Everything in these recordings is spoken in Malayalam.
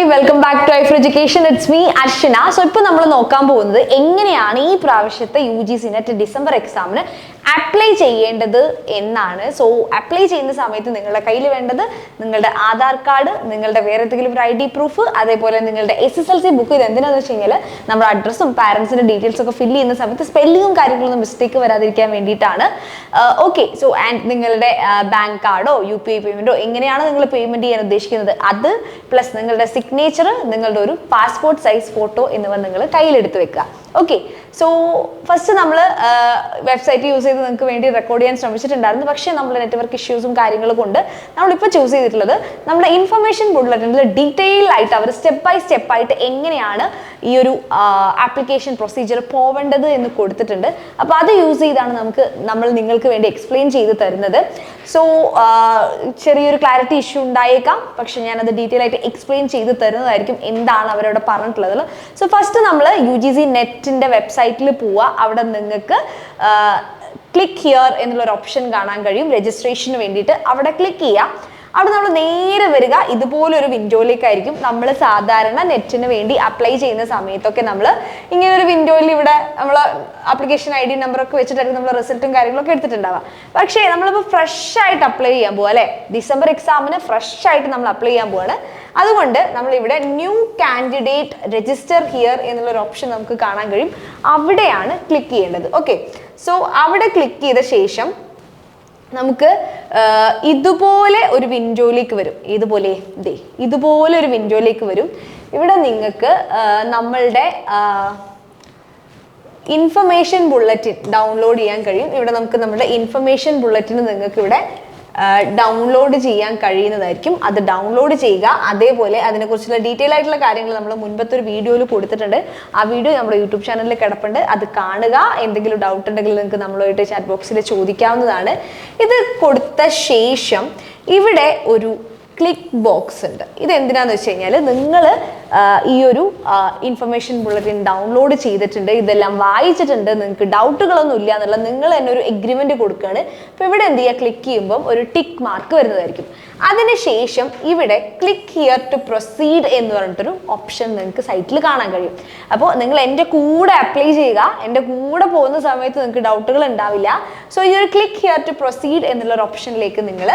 Everybody welcome back to Aifer education it's me Arshana so ഇപ്പോൾ നമ്മൾ നോക്കാൻ പോകുന്നത് എങ്ങനെയാണ് ഈ പ്രാവശ്യത്തെ U G C NET December എക്സാമിന് അപ്ലൈ ചെയ്യേണ്ടത് എന്നാണ്. സോ അപ്ലൈ ചെയ്യുന്ന സമയത്ത് നിങ്ങളുടെ കയ്യിൽ വേണ്ടത് നിങ്ങളുടെ ആധാർ കാർഡ് നിങ്ങളുടെ വേറെ എന്തെങ്കിലും ഒരു ഐ ഡി പ്രൂഫ് അതേപോലെ നിങ്ങളുടെ S S L C book ഇത് എന്തിനാന്ന് വെച്ച് കഴിഞ്ഞാൽ നമ്മുടെ അഡ്രസ്സും പാരൻസിന്റെ ഡീറ്റെയിൽസ് ഒക്കെ ഫില്ല് ചെയ്യുന്ന സമയത്ത് സ്പെല്ലിങ്ങും കാര്യങ്ങളൊന്നും മിസ്റ്റേക്ക് വരാതിരിക്കാൻ വേണ്ടിയിട്ടാണ്. ഓക്കെ സോ ആൻഡ് നിങ്ങളുടെ ബാങ്ക് കാർഡോ യു പി ഐ പേയ്മെന്റോ എങ്ങനെയാണ് നിങ്ങൾ പേയ്മെന്റ് ചെയ്യാൻ ഉദ്ദേശിക്കുന്നത്? അത് പ്ലസ് നിങ്ങളുടെ സിഗ്നേച്ചർ നിങ്ങളുടെ ഒരു പാസ്പോർട്ട് സൈസ് ഫോട്ടോ എന്നിവ നിങ്ങൾ കയ്യിലെടുത്ത് വെക്കുക. ഓക്കെ സോ ഫസ്റ്റ് നമ്മൾ വെബ്സൈറ്റ് യൂസ് ചെയ്ത് നിങ്ങൾക്ക് വേണ്ടി റെക്കോർഡ് ചെയ്യാൻ ശ്രമിച്ചിട്ടുണ്ടായിരുന്നു. പക്ഷേ നമ്മൾ നെറ്റ്വർക്ക് ഇഷ്യൂസും കാര്യങ്ങളും കൊണ്ട് നമ്മളിപ്പോൾ ചൂസ് ചെയ്തിട്ടുള്ളത് നമ്മുടെ ഇൻഫർമേഷൻ ബുള്ളറ്റിനിൽ ഡീറ്റെയിൽ ആയിട്ട് അവർ സ്റ്റെപ്പ് ബൈ സ്റ്റെപ്പ് ആയിട്ട് എങ്ങനെയാണ് ഈ ഒരു ആപ്ലിക്കേഷൻ പ്രൊസീജിയർ പോവേണ്ടത് എന്ന് കൊടുത്തിട്ടുണ്ട്. അപ്പോൾ അത് യൂസ് ചെയ്താണ് നമുക്ക് നമ്മൾ നിങ്ങൾക്ക് വേണ്ടി എക്സ്പ്ലെയിൻ ചെയ്ത് തരുന്നത്. സോ ചെറിയൊരു ക്ലാരിറ്റി ഇഷ്യൂ ഉണ്ടായേക്കാം. പക്ഷേ ഞാനത് ഡീറ്റെയിൽ ആയിട്ട് എക്സ്പ്ലെയിൻ ചെയ്ത് തരുന്നതായിരിക്കും. എന്താണ് അവരോട് പറഞ്ഞിട്ടുള്ളത്. സോ ഫസ്റ്റ് നമ്മൾ യു ജി സി നെറ്റിന്റെ വെബ്സൈറ്റിൽ പോവുക അവിടെ നിങ്ങൾക്ക് ക്ലിക്ക് ഹിയർ എന്നുള്ളൊരു ഓപ്ഷൻ കാണാൻ കഴിയും. രജിസ്ട്രേഷന് വേണ്ടിയിട്ട് അവിടെ ക്ലിക്ക് ചെയ്യുക അവിടെ നമ്മൾ നേരെ വരിക. ഇതുപോലെ ഒരു വിൻഡോയിലേക്കായിരിക്കും നമ്മൾ സാധാരണ നെറ്റിന് വേണ്ടി അപ്ലൈ ചെയ്യുന്ന സമയത്തൊക്കെ നമ്മൾ ഇങ്ങനെ ഒരു വിൻഡോയിൽ ഇവിടെ നമ്മൾ ആപ്ലിക്കേഷൻ ഐ ഡി നമ്പറൊക്കെ വെച്ചിട്ടായിരിക്കും നമ്മൾ റിസൾട്ടും കാര്യങ്ങളൊക്കെ എടുത്തിട്ടുണ്ടാവുക. പക്ഷേ നമ്മളിപ്പോൾ ഫ്രഷ് ആയിട്ട് അപ്ലൈ ചെയ്യാൻ പോവുക അല്ലേ? ഡിസംബർ എക്സാമിന് ഫ്രഷ് ആയിട്ട് നമ്മൾ അപ്ലൈ ചെയ്യാൻ പോവാണ്. അതുകൊണ്ട് നമ്മൾ ഇവിടെ ന്യൂ കാൻഡിഡേറ്റ് രജിസ്റ്റർ ഹിയർ എന്നുള്ളൊരു ഓപ്ഷൻ നമുക്ക് കാണാൻ കഴിയും. അവിടെയാണ് ക്ലിക്ക് ചെയ്യേണ്ടത്. ഓക്കെ സോ അവിടെ ക്ലിക്ക് ചെയ്ത ശേഷം നമുക്ക് ഇതുപോലെ ഒരു വിൻഡോയിലേക്ക് വരും. ഇതുപോലെ ദേ ഇതുപോലെ ഒരു വിൻഡോയിലേക്ക് വരും. ഇവിടെ നിങ്ങൾക്ക് നമ്മളുടെ ഇൻഫർമേഷൻ ബുള്ളറ്റിൻ ഡൗൺലോഡ് ചെയ്യാൻ കഴിയും. ഇവിടെ നമുക്ക് നമ്മുടെ ഇൻഫർമേഷൻ ബുള്ളറ്റിന് നിങ്ങൾക്ക് ഇവിടെ ഡൗൺലോഡ് ചെയ്യാൻ കഴിയുന്നതായിരിക്കും. അത് ഡൗൺലോഡ് ചെയ്യുക. അതേപോലെ അതിനെക്കുറിച്ചുള്ള ഡീറ്റെയിൽ ആയിട്ടുള്ള കാര്യങ്ങൾ നമ്മൾ മുൻപത്തെ ഒരു വീഡിയോയിൽ കൊടുത്തിട്ടുണ്ട്. ആ വീഡിയോ നമ്മുടെ യൂട്യൂബ് ചാനലിൽ കിടപ്പുണ്ട്. അത് കാണുക. എന്തെങ്കിലും ഡൗട്ട് ഉണ്ടെങ്കിൽ നിങ്ങൾക്ക് നമ്മളുമായിട്ട് ചാറ്റ് ബോക്സിൽ ചോദിക്കാവുന്നതാണ്. ഇത് കൊടുത്ത ശേഷം ഇവിടെ ഒരു ക്ലിക്ക് ബോക്സ് ഉണ്ട്. ഇത് എന്തിനാന്ന് വെച്ച് കഴിഞ്ഞാൽ നിങ്ങൾ ഈ ഒരു ഇൻഫർമേഷൻ ബുള്ളറ്റിൻ ഡൗൺലോഡ് ചെയ്തിട്ടുണ്ട് ഇതെല്ലാം വായിച്ചിട്ടുണ്ട് നിങ്ങൾക്ക് ഡൗട്ടുകളൊന്നും ഇല്ല എന്നുള്ള നിങ്ങൾ തന്നെ ഒരു എഗ്രിമെന്റ് കൊടുക്കുകയാണ്. അപ്പോൾ ഇവിടെ എന്ത് ചെയ്യുക? ക്ലിക്ക് ചെയ്യുമ്പോൾ ഒരു ടിക്ക് മാർക്ക് വരുന്നതായിരിക്കും. അതിനുശേഷം ഇവിടെ ക്ലിക്ക് ഹിയർ ടു പ്രൊസീഡ് എന്ന് പറഞ്ഞിട്ടൊരു ഓപ്ഷൻ നിങ്ങൾക്ക് സൈറ്റിൽ കാണാൻ കഴിയും. അപ്പോൾ നിങ്ങൾ എന്റെ കൂടെ അപ്ലൈ ചെയ്യുക. എന്റെ കൂടെ പോകുന്ന സമയത്ത് നിങ്ങൾക്ക് ഡൗട്ടുകൾ ഉണ്ടാവില്ല. സോ ഈ ഒരു ക്ലിക്ക് ഹിയർ ടു പ്രൊസീഡ് എന്നുള്ള ഒരു ഓപ്ഷനിലേക്ക് നിങ്ങൾ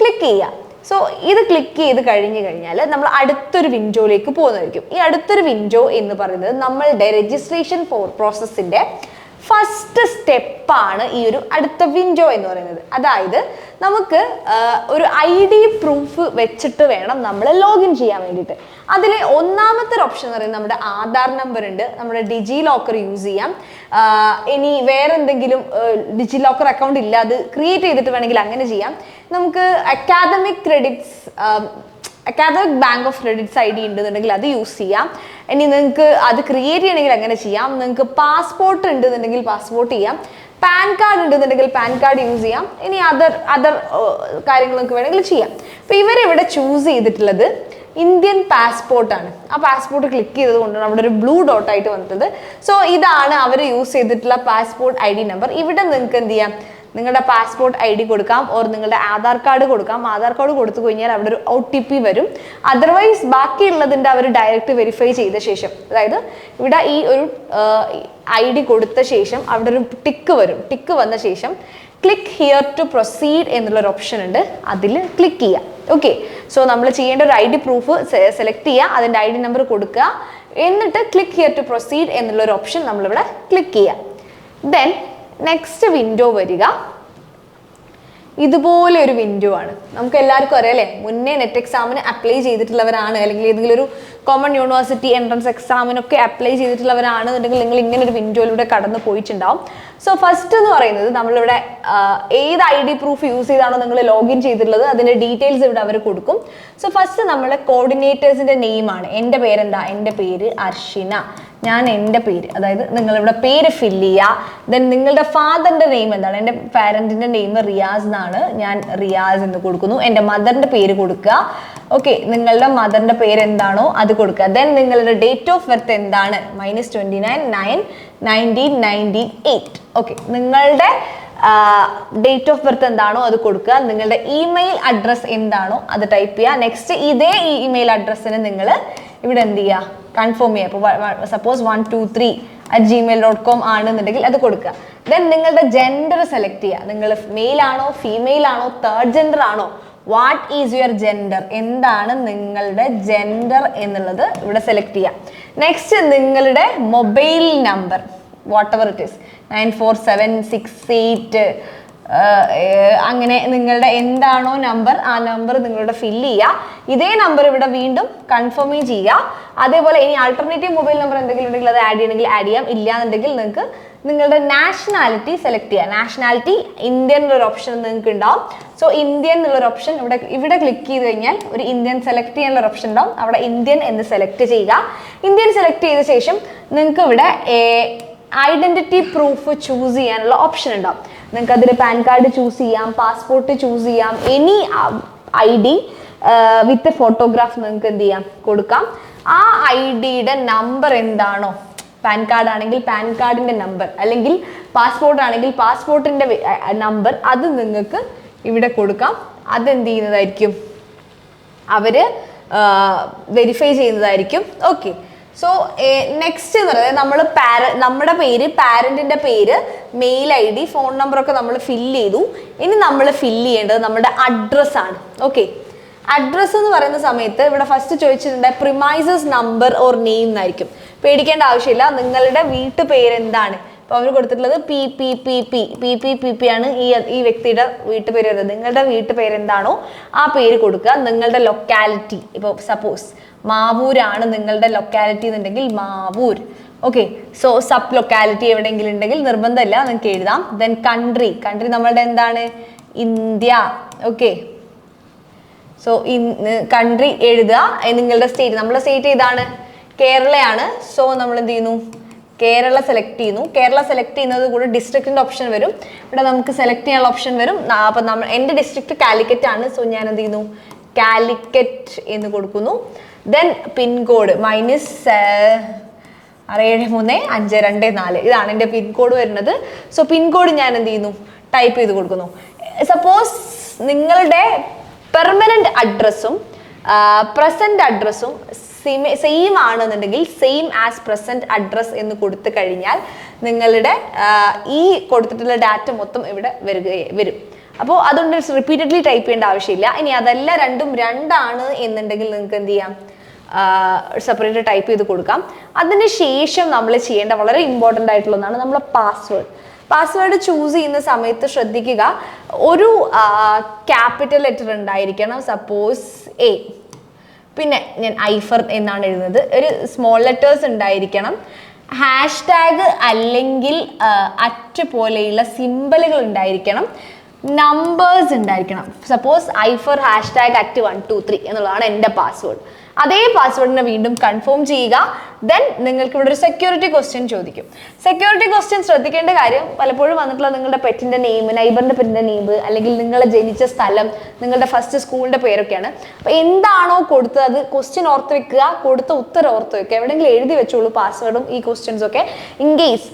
ക്ലിക്ക് ചെയ്യുക. സോ ഇത് ക്ലിക്ക് ചെയ്ത് കഴിഞ്ഞ് കഴിഞ്ഞാൽ നമ്മൾ അടുത്തൊരു വിൻഡോയിലേക്ക് പോകുന്നതായിരിക്കും. ഈ അടുത്തൊരു വിൻഡോ എന്ന് പറയുന്നത് നമ്മളുടെ രജിസ്ട്രേഷൻ ഫോർ പ്രോസസ്സിന്റെ ഫസ്റ്റ് സ്റ്റെപ്പാണ് ഈ ഒരു അടുത്ത വിൻഡോ എന്ന് പറയുന്നത്. അതായത് നമുക്ക് ഒരു ഐ ഡി പ്രൂഫ് വെച്ചിട്ട് വേണം നമ്മൾ ലോഗിൻ ചെയ്യാൻ വേണ്ടിയിട്ട്. അതിൽ ഒന്നാമത്തെ ഒരു ഓപ്ഷൻ എന്ന് പറയുന്നത് നമ്മുടെ ആധാർ നമ്പർ ഉണ്ട്. നമ്മുടെ ഡിജി ലോക്കർ യൂസ് ചെയ്യാം ഇനി വേറെ എന്തെങ്കിലും ഡിജി ലോക്കർ അക്കൗണ്ട് ഇല്ല അത് ക്രിയേറ്റ് ചെയ്തിട്ട് വേണമെങ്കിൽ അങ്ങനെ ചെയ്യാം. നമുക്ക് academic credits academic bank of credits I D ഉണ്ടെന്നുണ്ടെങ്കിൽ അത് യൂസ് ചെയ്യാം. ഇനി നിങ്ങൾക്ക് അത് ക്രിയേറ്റ് ചെയ്യണമെങ്കിൽ അങ്ങനെ ചെയ്യാം. നിങ്ങൾക്ക് പാസ്പോർട്ട് ഉണ്ടെന്നുണ്ടെങ്കിൽ പാസ്പോർട്ട് ചെയ്യാം. പാൻ കാർഡ് ഉണ്ടെന്നുണ്ടെങ്കിൽ പാൻ കാർഡ് യൂസ് ചെയ്യാം. ഇനി അതർ അതർ കാര്യങ്ങളൊക്കെ വേണമെങ്കിൽ ചെയ്യാം. അപ്പോൾ ഇവരിവിടെ ചൂസ് ചെയ്തിട്ടുള്ളത് ഇന്ത്യൻ പാസ്പോർട്ടാണ് ആ പാസ്പോർട്ട് ക്ലിക്ക് ചെയ്തത് കൊണ്ടാണ് അവിടെ ഒരു ബ്ലൂ ഡോട്ട് ആയിട്ട് വന്നത് സോ ഇതാണ് അവർ യൂസ് ചെയ്തിട്ടുള്ള പാസ്പോർട്ട് ഐ ഡി നമ്പർ ഇവിടെ നിങ്ങൾക്ക് എന്ത് ചെയ്യാം? നിങ്ങളുടെ പാസ്പോർട്ട് ഐ ഡി കൊടുക്കാം ഓർ നിങ്ങളുടെ ആധാർ കാർഡ് കൊടുക്കാം. ആധാർ കാർഡ് കൊടുത്തു കഴിഞ്ഞാൽ അവിടെ ഒരു ഒ ടി പി വരും. അതർവൈസ് ബാക്കിയുള്ളതിന്റെ അവർ ഡയറക്റ്റ് വെരിഫൈ ചെയ്ത ശേഷം അതായത് ഇവിടെ ഈ ഒരു ഐ ഡി കൊടുത്ത ശേഷം അവിടെ ഒരു ടിക്ക് വരും. ടിക്ക് വന്ന ശേഷം ക്ലിക്ക് ഹിയർ ടു പ്രൊസീഡ് എന്നുള്ളൊരു ഓപ്ഷൻ ഉണ്ട്. അതിൽ ക്ലിക്ക് ചെയ്യുക ഓക്കെ സോ നമ്മൾ ചെയ്യേണ്ട ഒരു ഐ ഡി പ്രൂഫ് സെലക്ട് ചെയ്യുക അതിന്റെ ഐ ഡി നമ്പർ കൊടുക്കുക. എന്നിട്ട് ക്ലിക്ക് ഹിയർ ടു പ്രൊസീഡ് എന്നുള്ളൊരു ഓപ്ഷൻ നമ്മളിവിടെ ക്ലിക്ക് ചെയ്യുക ദെൻ നെക്സ്റ്റ് വിൻഡോ വരിക. ഇതുപോലെ ഒരു വിൻഡോ ആണ്. നമുക്ക് എല്ലാവർക്കും അറിയാം അല്ലേ? മുന്നേ നെറ്റ് എക്സാമിന് അപ്ലൈ ചെയ്തിട്ടുള്ളവരാണ് അല്ലെങ്കിൽ ഏതെങ്കിലും ഒരു കോമൺ യൂണിവേഴ്സിറ്റി എൻട്രൻസ് എക്സാമിനൊക്കെ അപ്ലൈ ചെയ്തിട്ടുള്ളവരാണ് എന്നുണ്ടെങ്കിൽ നിങ്ങൾ ഇങ്ങനെ ഒരു വിൻഡോയിലൂടെ കടന്നു പോയിട്ടുണ്ടാവും. സോ ഫസ്റ്റ് എന്ന് പറയുന്നത് നമ്മളിവിടെ ഏത് ഐ ഡി പ്രൂഫ് യൂസ് ചെയ്താണോ നിങ്ങൾ ലോഗിൻ ചെയ്തിട്ടുള്ളത് അതിന്റെ ഡീറ്റെയിൽസ് ഇവിടെ അവർ കൊടുക്കും. സോ ഫസ്റ്റ് നമ്മളെ കോർഡിനേറ്റേഴ്സിന്റെ നെയിമാണ് എന്റെ പേരെന്താ? എന്റെ പേര് അർഷിന. ഞാൻ എന്റെ പേര് അതായത് നിങ്ങളിവിടെ പേര് ഫില്ല് ചെയ്യുക. ദെൻ നിങ്ങളുടെ ഫാദറിന്റെ നെയിം എന്താണ്? എന്റെ പാരന്റിന്റെ നെയിം റിയാസ് എന്നാണ്. ഞാൻ റിയാസ് എന്ന് കൊടുക്കുന്നു. എന്റെ മദറിന്റെ പേര് കൊടുക്കുക. ഓക്കെ നിങ്ങളുടെ മദറിന്റെ പേര് എന്താണോ അത് കൊടുക്കുക. ദെൻ നിങ്ങളുടെ ഡേറ്റ് ഓഫ് ബർത്ത് എന്താണ്? Minus twenty nine nine nineteen nineteen eight okay നിങ്ങളുടെ ഡേറ്റ് ഓഫ് ബർത്ത് എന്താണോ അത് കൊടുക്കുക. നിങ്ങളുടെ ഇമെയിൽ അഡ്രസ്സ് എന്താണോ അത് ടൈപ്പ് ചെയ്യുക. നെക്സ്റ്റ് ഇതേ ഇമെയിൽ അഡ്രസ്സിന് നിങ്ങൾ ഇവിടെ എന്ത് ചെയ്യുക? കൺഫേം ചെയ്യുക. ഇപ്പോൾ suppose one two three at Gmail dot com ആണെന്നുണ്ടെങ്കിൽ അത് കൊടുക്കുക. ദെൻ നിങ്ങളുടെ ജെൻഡർ സെലക്ട് ചെയ്യുക. നിങ്ങൾ മെയിൽ ആണോ ഫീമെയിൽ ആണോ തേർഡ് ജെൻഡർ ആണോ വാട്ട് ഈസ് യുവർ ജെൻഡർ എന്താണ് നിങ്ങളുടെ ജെൻഡർ എന്നുള്ളത് ഇവിടെ സെലക്ട് ചെയ്യാം നെക്സ്റ്റ് നിങ്ങളുടെ mobile number whatever it is nine four seven six eight അങ്ങനെ നിങ്ങളുടെ എന്താണോ നമ്പർ ആ നമ്പർ നിങ്ങളുടെ ഫില്ല് ചെയ്യുക. ഇതേ നമ്പർ ഇവിടെ വീണ്ടും കൺഫേം ചെയ്യുക. അതേപോലെ ഇനി ആൾട്ടർനേറ്റീവ് മൊബൈൽ നമ്പർ എന്തെങ്കിലും ഉണ്ടെങ്കിൽ അത് ആഡ് ചെയ്യണമെങ്കിൽ ആഡ് ചെയ്യാം. ഇല്ല എന്നുണ്ടെങ്കിൽ നിങ്ങൾക്ക് നിങ്ങളുടെ നാഷണാലിറ്റി സെലക്ട് ചെയ്യുക നാഷണാലിറ്റി ഇന്ത്യൻ എന്നൊരു ഓപ്ഷൻ നിങ്ങൾക്ക് ഉണ്ടാവും. സോ ഇന്ത്യൻ എന്നുള്ളൊരു ഓപ്ഷൻ ഇവിടെ ഇവിടെ ക്ലിക്ക് ചെയ്ത് കഴിഞ്ഞാൽ ഒരു ഇന്ത്യൻ സെലക്ട് ചെയ്യാനുള്ള ഓപ്ഷൻ ഉണ്ടാവും. അവിടെ ഇന്ത്യൻ എന്ന് സെലക്ട് ചെയ്യുക. ഇന്ത്യൻ സെലക്ട് ചെയ്ത ശേഷം നിങ്ങൾക്ക് ഇവിടെ ഐഡന്റിറ്റി പ്രൂഫ് ചൂസ് ചെയ്യാനുള്ള ഓപ്ഷൻ ഉണ്ടാവും. നിങ്ങൾക്ക് അതിൽ പാൻ കാർഡ് ചൂസ് ചെയ്യാം പാസ്പോർട്ട് ചൂസ് ചെയ്യാം any I D with photograph നിങ്ങൾക്ക് എന്ത് ചെയ്യാം? കൊടുക്കാം. ആ ഐ ഡിയുടെ നമ്പർ എന്താണോ? പാൻ കാർഡ് ആണെങ്കിൽ പാൻ കാർഡിന്റെ നമ്പർ അല്ലെങ്കിൽ പാസ്പോർട്ട് ആണെങ്കിൽ പാസ്പോർട്ടിന്റെ നമ്പർ അത് നിങ്ങൾക്ക് ഇവിടെ കൊടുക്കാം. അതെന്ത് ചെയ്യുന്നതായിരിക്കും? അവർ വെരിഫൈ ചെയ്യുന്നതായിരിക്കും. ഓക്കെ സോ നെക്സ്റ്റ് എന്ന് പറയുന്നത് നമ്മൾ പാര നമ്മുടെ പേര് പാരന്റിന്റെ പേര് മെയിൽ ഐ ഡി ഫോൺ നമ്പറൊക്കെ നമ്മൾ ഫില്ല് ചെയ്തു. ഇനി നമ്മൾ ഫില്ല് ചെയ്യേണ്ടത് നമ്മുടെ അഡ്രസ്സാണ് ഓക്കെ അഡ്രസ്സ് എന്ന് പറയുന്ന സമയത്ത് ഇവിടെ ഫസ്റ്റ് ചോദിച്ചിട്ടുണ്ട് പ്രിമൈസസ് നമ്പർ ഓർ നെയിം എന്നായിരിക്കും. പേടിക്കേണ്ട ആവശ്യമില്ല. നിങ്ങളുടെ വീട്ടു പേര് എന്താണ് അപ്പോൾ അവർ കൊടുത്തിട്ടുള്ളത് P P P P P P P P ആണ് ഈ ഈ വ്യക്തിയുടെ വീട്ടുപേര് വരുന്നത്. നിങ്ങളുടെ വീട്ടുപേര് എന്താണോ ആ പേര് കൊടുക്കുക. നിങ്ങളുടെ ലൊക്കാലിറ്റി ഇപ്പോൾ സപ്പോസ് മാവൂരാണ് നിങ്ങളുടെ ലൊക്കാലിറ്റി എന്നുണ്ടെങ്കിൽ Mavoor. Okay so sub locality എവിടെയെങ്കിലും ഉണ്ടെങ്കിൽ നിർബന്ധമില്ല നിങ്ങൾക്ക് എഴുതാം. ദെൻ കൺട്രി കൺട്രി നമ്മളുടെ എന്താണ്? ഇന്ത്യ. ഓക്കെ സോ കൺട്രി എഴുതുക. നിങ്ങളുടെ സ്റ്റേറ്റ് നമ്മുടെ സ്റ്റേറ്റ് ഏതാണ്? കേരളയാണ്. സോ നമ്മൾ എന്ത് ചെയ്യുന്നു? കേരള സെലക്ട് ചെയ്യുന്നു. കേരള സെലക്ട് ചെയ്യുന്നത് കൂടെ ഡിസ്ട്രിക്റ്റിന്റെ ഓപ്ഷൻ വരും. ഇവിടെ നമുക്ക് സെലക്ട് ചെയ്യാനുള്ള ഓപ്ഷൻ വരും. അപ്പം നമ്മൾ എന്റെ ഡിസ്ട്രിക്ട് കാലിക്കറ്റ് ആണ് സോ ഞാൻ എന്ത് ചെയ്യുന്നു? കാലിക്കറ്റ് എന്ന് കൊടുക്കുന്നു. ദെൻ പിൻകോഡ് മൈനസ് ആറ് ഏഴ് മൂന്ന് അഞ്ച് രണ്ട് നാല്. ഇതാണ് എന്റെ പിൻകോഡ് വരുന്നത്. സോ പിൻകോഡ് ഞാൻ എന്ത് ചെയ്യുന്നു? ടൈപ്പ് ചെയ്ത് കൊടുക്കുന്നു. സപ്പോസ് നിങ്ങളുടെ പെർമനന്റ് അഡ്രസ്സും പ്രസന്റ് അഡ്രസ്സും സെയിം ആണെന്നുണ്ടെങ്കിൽ സെയിം ആസ് പ്രസന്റ് അഡ്രസ്സ് എന്ന് കൊടുത്തു കഴിഞ്ഞാൽ നിങ്ങളുടെ ഈ കൊടുത്തിട്ടുള്ള ഡാറ്റ മൊത്തം ഇവിടെ വരിക വരും. അപ്പോൾ അതുകൊണ്ട് റിപ്പീറ്റഡ്ലി ടൈപ്പ് ചെയ്യേണ്ട ആവശ്യമില്ല. ഇനി അതല്ല രണ്ടും രണ്ടാണ് എന്നുണ്ടെങ്കിൽ നിങ്ങൾക്ക് എന്ത് ചെയ്യാം? സെപ്പറേറ്റ് ടൈപ്പ് ചെയ്ത് കൊടുക്കാം. അതിന് ശേഷം നമ്മൾ ചെയ്യേണ്ട വളരെ ഇമ്പോർട്ടന്റ് ആയിട്ടുള്ള ഒന്നാണ് നമ്മളെ പാസ്വേഡ് പാസ്വേഡ് ചൂസ് ചെയ്യുന്ന സമയത്ത് ശ്രദ്ധിക്കുക. ഒരു ക്യാപിറ്റൽ ലെറ്റർ ഉണ്ടായിരിക്കണം. സപ്പോസ് എ പിന്നെ ഞാൻ ഐഫർ എന്നാണ് എഴുതുന്നത്. ഒരു സ്മോൾ ലെറ്റേഴ്സ് ഉണ്ടായിരിക്കണം. ഹാഷ്ടാഗ് അല്ലെങ്കിൽ അറ്റ് പോലെയുള്ള സിമ്പലുകൾ ഉണ്ടായിരിക്കണം. നമ്പേഴ്സ് ഉണ്ടായിരിക്കണം. Suppose I four hashtag at one two three എന്നുള്ളതാണ് എന്റെ പാസ്വേഡ് അതേ പാസ്വേഡിനെ വീണ്ടും കൺഫേം ചെയ്യുക. ദെൻ നിങ്ങൾക്ക് ഇവിടെ ഒരു സെക്യൂരിറ്റി ക്വസ്റ്റ്യൻ ചോദിക്കും. സെക്യൂരിറ്റി ക്വസ്റ്റ്യൻ ശ്രദ്ധിക്കേണ്ട കാര്യം പലപ്പോഴും വന്നിട്ടുള്ള നിങ്ങളുടെ പെറ്റിന്റെ നെയിം നൈബറിന്റെ പെറ്റിന്റെ നെയിം അല്ലെങ്കിൽ നിങ്ങൾ ജനിച്ച സ്ഥലം നിങ്ങളുടെ ഫസ്റ്റ് സ്കൂളിന്റെ പേരൊക്കെയാണ്. അപ്പോൾ എന്താണോ കൊടുത്തത് അത് ക്വസ്റ്റ്യൻ ഓർത്ത് വെക്കുക കൊടുത്ത ഉത്തരം ഓർത്ത് വെക്കുക. എവിടെയെങ്കിലും എഴുതി വെച്ചോളൂ പാസ്വേഡും ഈ ക്വസ്റ്റ്യൻസൊക്കെ ഇൻ കേസ്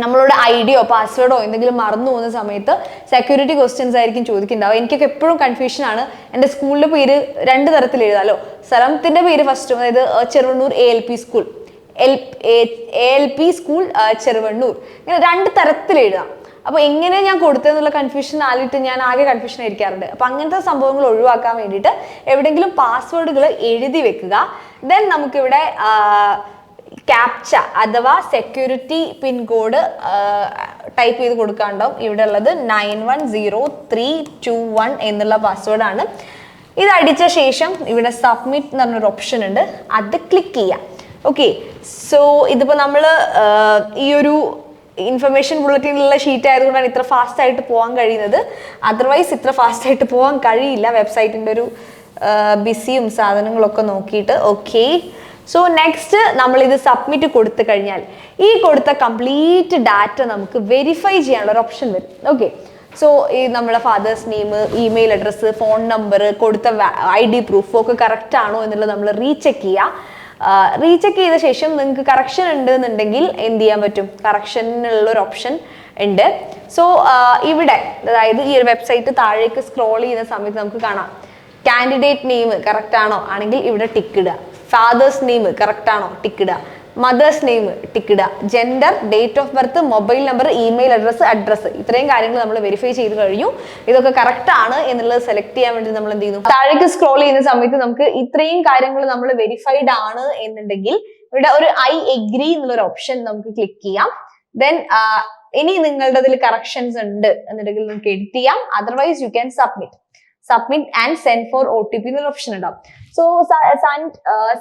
നമ്മളോട് ഐഡിയോ പാസ്വേഡോ എന്തെങ്കിലും മറന്നു പോകുന്ന സമയത്ത് സെക്യൂരിറ്റി ക്വസ്റ്റ്യൻസ് ആയിരിക്കും ചോദിക്കുന്നുണ്ടാവും എനിക്കൊക്കെ എപ്പോഴും കൺഫ്യൂഷൻ ആണ്. എന്റെ സ്കൂളിന്റെ പേര് രണ്ട് തരത്തിൽ എഴുതാലോ. സ്ഥലത്തിന്റെ പേര് ഫസ്റ്റ് അതായത് Cheruvannur A L P school L L P school Cheruvannur. ഇങ്ങനെ രണ്ട് തരത്തിൽ എഴുതാം. അപ്പോൾ എങ്ങനെ ഞാൻ കൊടുത്തതെന്നുള്ള കൺഫ്യൂഷൻ ആലിട്ട് ഞാൻ ആകെ കൺഫ്യൂഷൻ ആയിരിക്കാറുണ്ട്. അപ്പോൾ അങ്ങനത്തെ സംഭവങ്ങൾ ഒഴിവാക്കാൻ വേണ്ടിയിട്ട് എവിടെയെങ്കിലും പാസ്വേഡുകൾ എഴുതി വെക്കുക. ദെൻ നമുക്കിവിടെ ക്യാപ്ച അഥവാ സെക്യൂരിറ്റി പിൻകോഡ് ടൈപ്പ് ചെയ്ത് കൊടുക്കാണ്ടാവും. ഇവിടെ ഉള്ളത് nine one zero three two one എന്നുള്ള പാസ്വേഡാണ് ഇത് അടിച്ച ശേഷം ഇവിടെ സബ്മിറ്റ് എന്ന് പറഞ്ഞൊരു ഓപ്ഷൻ ഉണ്ട്. അത് ക്ലിക്ക് ചെയ്യാം. ഓക്കെ സോ ഇതിപ്പോൾ നമ്മൾ ഈ ഒരു ഇൻഫർമേഷൻ ബുള്ളറ്റിനുള്ള ഷീറ്റ് ആയതുകൊണ്ടാണ് ഇത്ര ഫാസ്റ്റ് ആയിട്ട് പോകാൻ കഴിയുന്നത്. അതർവൈസ് ഇത്ര ഫാസ്റ്റ് ആയിട്ട് പോകാൻ കഴിയില്ല. വെബ്സൈറ്റിന്റെ ഒരു ബിസിയും സാധനങ്ങളൊക്കെ നോക്കിയിട്ട്. ഓക്കെ സോ നെക്സ്റ്റ് നമ്മൾ ഇത് സബ്മിറ്റ് കൊടുത്തു കഴിഞ്ഞാൽ ഈ കൊടുത്ത കംപ്ലീറ്റ് ഡാറ്റ നമുക്ക് വെരിഫൈ ചെയ്യാനുള്ള ഒരു ഓപ്ഷൻ വരും. ഓക്കെ സോ ഈ നമ്മുടെ father's name email address phone number കൊടുത്ത ഐ ഡി പ്രൂഫ് ഒക്കെ കറക്റ്റ് ആണോ എന്നുള്ളത് നമ്മൾ റീചെക്ക് ചെയ്യുക റീചെക്ക് ചെയ്ത ശേഷം നിങ്ങൾക്ക് കറക്ഷൻ ഉണ്ട് എന്നുണ്ടെങ്കിൽ എന്ത് ചെയ്യാൻ പറ്റും? കറക്ഷനുള്ള ഒരു ഓപ്ഷൻ ഉണ്ട്. സോ ഇവിടെ അതായത് ഈ ഒരു വെബ്സൈറ്റ് താഴേക്ക് സ്ക്രോൾ ചെയ്യുന്ന സമയത്ത് നമുക്ക് കാണാം. കാൻഡിഡേറ്റ് നെയിം കറക്റ്റ് ആണോ? ആണെങ്കിൽ ഇവിടെ ടിക്ക് ഇടുക. ഫാദേഴ്സ് നെയിം കറക്റ്റ് ആണോ? ടിക്ക് ഇടുക. Mother's name ടിക്കിടുക gender date of birth mobile number email address address ഇത്രയും കാര്യങ്ങൾ നമ്മൾ വെരിഫൈ ചെയ്ത് കഴിഞ്ഞു. ഇതൊക്കെ കറക്റ്റ് ആണ് എന്നുള്ളത് സെലക്ട് ചെയ്യാൻ വേണ്ടി നമ്മൾ എന്ത് ചെയ്യുന്നു? താഴേക്ക് സ്ക്രോൾ ചെയ്യുന്ന സമയത്ത് നമുക്ക് ഇത്രയും കാര്യങ്ങൾ നമ്മൾ വെരിഫൈഡ് ആണ് എന്നുണ്ടെങ്കിൽ ഇവിടെ ഒരു ഐ എഗ്രി എന്നുള്ള ഒരു ഓപ്ഷൻ നമുക്ക് ക്ലിക്ക് ചെയ്യാം. ദെൻ ഇനി നിങ്ങളുടെ അതിൽ കറക്ഷൻസ് ഉണ്ട് എന്നുണ്ടെങ്കിൽ നിങ്ങൾക്ക് എഡിറ്റ് ചെയ്യാം. Otherwise you can submit submit and send for O T P എന്നൊരു ഓപ്ഷൻ ഉണ്ടാവും. So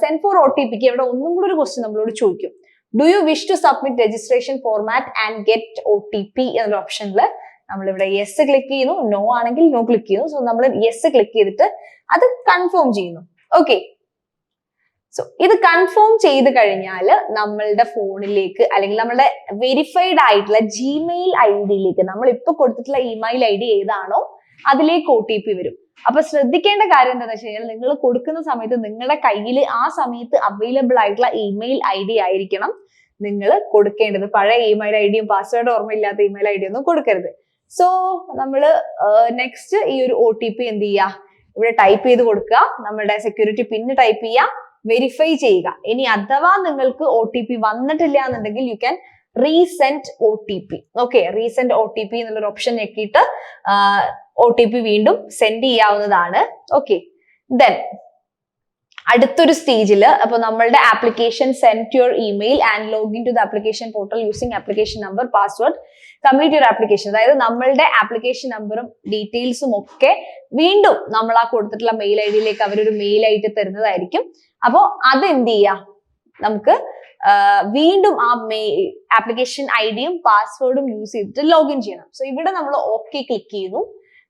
send for O T പിക്ക് ഇവിടെ ഒന്നും കൂടി ഒരു ക്വസ്റ്റ്യൻ നമ്മളോട് ചോദിക്കും. Do you wish to submit registration format and get O T P എന്നൊരു ഓപ്ഷനിൽ നമ്മളിവിടെ യെസ് ക്ലിക്ക് ചെയ്യുന്നു നോ ആണെങ്കിൽ നോ ക്ലിക്ക് ചെയ്യുന്നു. സോ നമ്മൾ യെസ് ക്ലിക്ക് ചെയ്തിട്ട് അത് കൺഫേം ചെയ്യുന്നു. ഓക്കെ സോ ഇത് കൺഫേം ചെയ്ത് കഴിഞ്ഞാൽ നമ്മളുടെ ഫോണിലേക്ക് അല്ലെങ്കിൽ നമ്മളുടെ വെരിഫൈഡ് ആയിട്ടുള്ള ജിമെയിൽ ഐ ഡിയിലേക്ക് നമ്മൾ ഇപ്പൊ കൊടുത്തിട്ടുള്ള ഇമെയിൽ ഐ ഡി ഏതാണോ അതിലേക്ക് ഒ ടി പി വരും. അപ്പൊ ശ്രദ്ധിക്കേണ്ട കാര്യം എന്താണെന്ന് വെച്ച് കഴിഞ്ഞാൽ നിങ്ങൾ കൊടുക്കുന്ന സമയത്ത് നിങ്ങളുടെ കയ്യിൽ ആ സമയത്ത് അവൈലബിൾ ആയിട്ടുള്ള ഇമെയിൽ ഐ ഡി ആയിരിക്കണം നിങ്ങൾ കൊടുക്കേണ്ടത്. പഴയ ഇമെയിൽ ഐ ഡിയും പാസ്വേഡ് ഓർമ്മയില്ലാത്ത ഇമെയിൽ ഐ ഡി ഒന്നും കൊടുക്കരുത്. സോ നമ്മൾ നെക്സ്റ്റ് ഈ ഒരു ഒ ടി പി എന്ത് ചെയ്യുക ഇവിടെ ടൈപ്പ് ചെയ്ത് കൊടുക്കുക. നമ്മുടെ സെക്യൂരിറ്റി പിന്ന് ടൈപ്പ് ചെയ്യുക വെരിഫൈ ചെയ്യുക. ഇനി അഥവാ നിങ്ങൾക്ക് ഒ ടി പി വന്നിട്ടില്ല എന്നുണ്ടെങ്കിൽ you can resend O T P okay resend O T P എന്നുള്ളൊരു ഓപ്ഷൻ ഞെക്കിയിട്ട് ഒ ടി പി വീണ്ടും സെൻഡ് ചെയ്യാവുന്നതാണ്. ഓക്കെ ദെൻ അടുത്തൊരു സ്റ്റേജിൽ അപ്പൊ നമ്മളുടെ application send your email and login to the application portal using application number password complete your application അതായത് നമ്മളുടെ ആപ്ലിക്കേഷൻ നമ്പറും ഡീറ്റെയിൽസും ഒക്കെ വീണ്ടും നമ്മൾ ആ കൊടുത്തിട്ടുള്ള മെയിൽ ഐ ഡിയിലേക്ക് അവരൊരു മെയിൽ ആയിട്ട് തരുന്നതായിരിക്കും. അപ്പോൾ അത് എന്ത് ചെയ്യാം? നമുക്ക് വീണ്ടും ആ മെയിൽ ആപ്ലിക്കേഷൻ ഐ ഡിയും പാസ്വേഡും യൂസ് ചെയ്തിട്ട് ലോഗിൻ ചെയ്യണം. സോ ഇവിടെ നമ്മൾ ഓക്കെ ക്ലിക്ക് ചെയ്യുന്നു.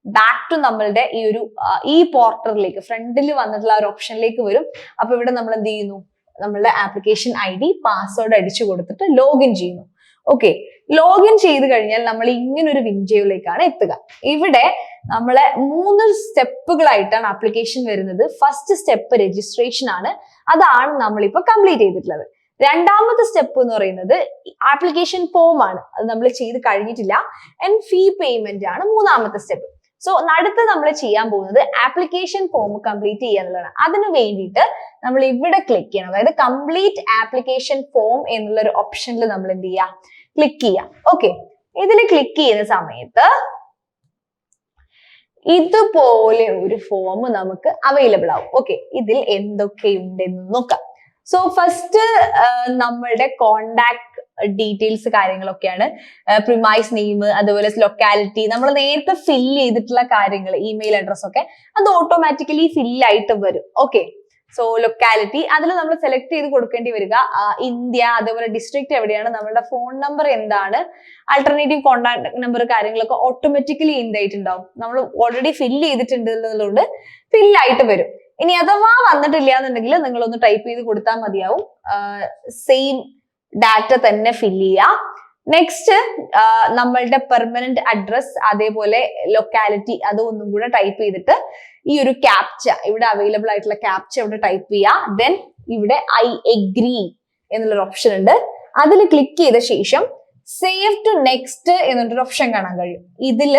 ബാക്ക് ടു നമ്മളുടെ ഈ ഒരു ഈ പോർട്ടറിലേക്ക് ഫ്രണ്ടിൽ വന്നിട്ടുള്ള ഒരു ഓപ്ഷനിലേക്ക് വരും. അപ്പൊ ഇവിടെ നമ്മൾ എന്ത് ചെയ്യുന്നു? നമ്മളുടെ ആപ്ലിക്കേഷൻ ഐ ഡി പാസ്വേഡ് അടിച്ചു കൊടുത്തിട്ട് ലോഗിൻ ചെയ്യുന്നു. ഓക്കെ ലോഗിൻ ചെയ്ത് കഴിഞ്ഞാൽ നമ്മൾ ഇങ്ങനെ ഒരു വിൻഡോയിലേക്കാണ് എത്തുക. ഇവിടെ നമ്മളെ മൂന്ന് സ്റ്റെപ്പുകളായിട്ടാണ് ആപ്ലിക്കേഷൻ വരുന്നത്. ഫസ്റ്റ് സ്റ്റെപ്പ് രജിസ്ട്രേഷൻ ആണ്. അതാണ് നമ്മളിപ്പോ കംപ്ലീറ്റ് ചെയ്തിട്ടുള്ളത്. രണ്ടാമത്തെ സ്റ്റെപ്പ് എന്ന് പറയുന്നത് ആപ്ലിക്കേഷൻ ഫോം ആണ്. അത് നമ്മൾ ചെയ്ത് കഴിഞ്ഞിട്ടില്ല. ആൻഡ് ഫീ പേയ്മെന്റ് ആണ് മൂന്നാമത്തെ സ്റ്റെപ്പ് സോ അടുത്ത് നമ്മൾ ചെയ്യാൻ പോകുന്നത് ആപ്ലിക്കേഷൻ ഫോം കംപ്ലീറ്റ് ചെയ്യുക എന്നുള്ളതാണ്. അതിന് വേണ്ടിയിട്ട് നമ്മൾ ഇവിടെ ക്ലിക്ക് ചെയ്യണം. അതായത് കംപ്ലീറ്റ് ആപ്ലിക്കേഷൻ ഫോം എന്നുള്ള ഒരു ഓപ്ഷനിൽ നമ്മൾ എന്ത് ചെയ്യുക? ക്ലിക്ക് ചെയ്യുക. ഓക്കെ ഇതിൽ ക്ലിക്ക് ചെയ്യുന്ന സമയത്ത് ഇതുപോലെ ഒരു ഫോം നമുക്ക് അവൈലബിൾ ആവും. ഓക്കെ ഇതിൽ എന്തൊക്കെയുണ്ടെന്ന് നോക്കാം. സോ ഫസ്റ്റ് നമ്മളുടെ കോണ്ടാക്ട് ഡീറ്റെയിൽസ് കാര്യങ്ങളൊക്കെയാണ്. പ്രിമൈസ് നെയിം അതുപോലെ ലൊക്കാലിറ്റി നമ്മൾ നേരത്തെ ഫില്ല് ചെയ്തിട്ടുള്ള കാര്യങ്ങൾ ഇമെയിൽ അഡ്രസ് ഒക്കെ അത് ഓട്ടോമാറ്റിക്കലി ഫില്ലായിട്ട് വരും. ഓക്കെ സോ ലൊക്കാലിറ്റി അതിൽ നമ്മൾ സെലക്ട് ചെയ്ത് കൊടുക്കേണ്ടി വരിക. ഇന്ത്യ അതേപോലെ ഡിസ്ട്രിക്ട് എവിടെയാണ് നമ്മളുടെ ഫോൺ നമ്പർ എന്താണ് ആൾട്ടർനേറ്റീവ് കോൺടാക്ട് നമ്പർ കാര്യങ്ങളൊക്കെ ഓട്ടോമാറ്റിക്കലി എന്തായിട്ടുണ്ടാവും നമ്മൾ ഓൾറെഡി ഫില്ല് ചെയ്തിട്ടുണ്ട് എന്നുള്ളതുകൊണ്ട് ഫില്ലായിട്ട് വരും. ഇനി അഥവാ വന്നിട്ടില്ല എന്നുണ്ടെങ്കിൽ നിങ്ങളൊന്ന് ടൈപ്പ് ചെയ്ത് കൊടുത്താൽ മതിയാവും. സെയിം ഡാറ്റ തന്നെ ഫില്ല് ചെയ്യുക. നെക്സ്റ്റ് നമ്മളുടെ പെർമനന്റ് അഡ്രസ് അതേപോലെ ലൊക്കാലിറ്റി അതൊന്നും കൂടെ ടൈപ്പ് ചെയ്തിട്ട് ഈ ഒരു ക്യാപ്ച ഇവിടെ അവൈലബിൾ ആയിട്ടുള്ള ക്യാപ്ച ഇവിടെ ടൈപ്പ് ചെയ്യുക. ദെൻ ഇവിടെ ഐ എഗ്രി എന്നുള്ളൊരു ഓപ്ഷൻ ഉണ്ട്. അതിൽ ക്ലിക്ക് ചെയ്ത ശേഷം സേവ് ടു നെക്സ്റ്റ് എന്നൊരു ഓപ്ഷൻ കാണാൻ കഴിയും. ഇതിൽ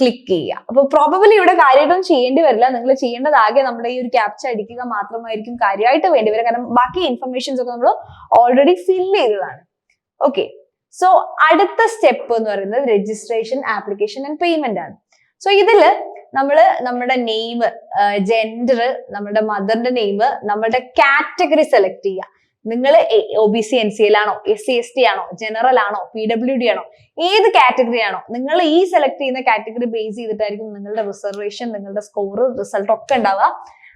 ക്ലിക്ക് ചെയ്യുക. അപ്പൊ പ്രോബബിലി ഇവിടെ കാര്യമായിട്ടൊന്നും ചെയ്യേണ്ടി വരില്ല. നിങ്ങൾ ചെയ്യേണ്ടത് ആകെ നമ്മുടെ ഈ ഒരു ക്യാപ്ച അടിക്കുക മാത്രമായിരിക്കും കാര്യമായിട്ട് വേണ്ടി വരിക. കാരണം ബാക്കി ഇൻഫർമേഷൻസ് ഒക്കെ നമ്മൾ ഓൾറെഡി ഫിൽ ചെയ്തതാണ്. ഓക്കെ സോ അടുത്ത സ്റ്റെപ്പ് എന്ന് പറയുന്നത് രജിസ്ട്രേഷൻ ആപ്ലിക്കേഷൻ ആൻഡ് പേയ്മെന്റ് ആണ്. സോ ഇതിൽ നമ്മൾ നമ്മുടെ നെയിം ജെൻഡർ നമ്മുടെ മദറിന്റെ നെയിം നമ്മുടെ കാറ്റഗറി സെലക്ട് ചെയ്യുക. നിങ്ങൾ O B C N C L ആണോ എസ് സി എസ് ടി ആണോ ജനറൽ ആണോ പി ഡബ്ല്യു ഡി ആണോ ഏത് കാറ്റഗറി ആണോ നിങ്ങൾ ഈ സെലക്ട് ചെയ്യുന്ന കാറ്റഗറി ബേസ് ചെയ്തിട്ടായിരിക്കും നിങ്ങളുടെ റിസർവേഷൻ നിങ്ങളുടെ സ്കോർ റിസൾട്ട് ഒക്കെ ഉണ്ടാവുക.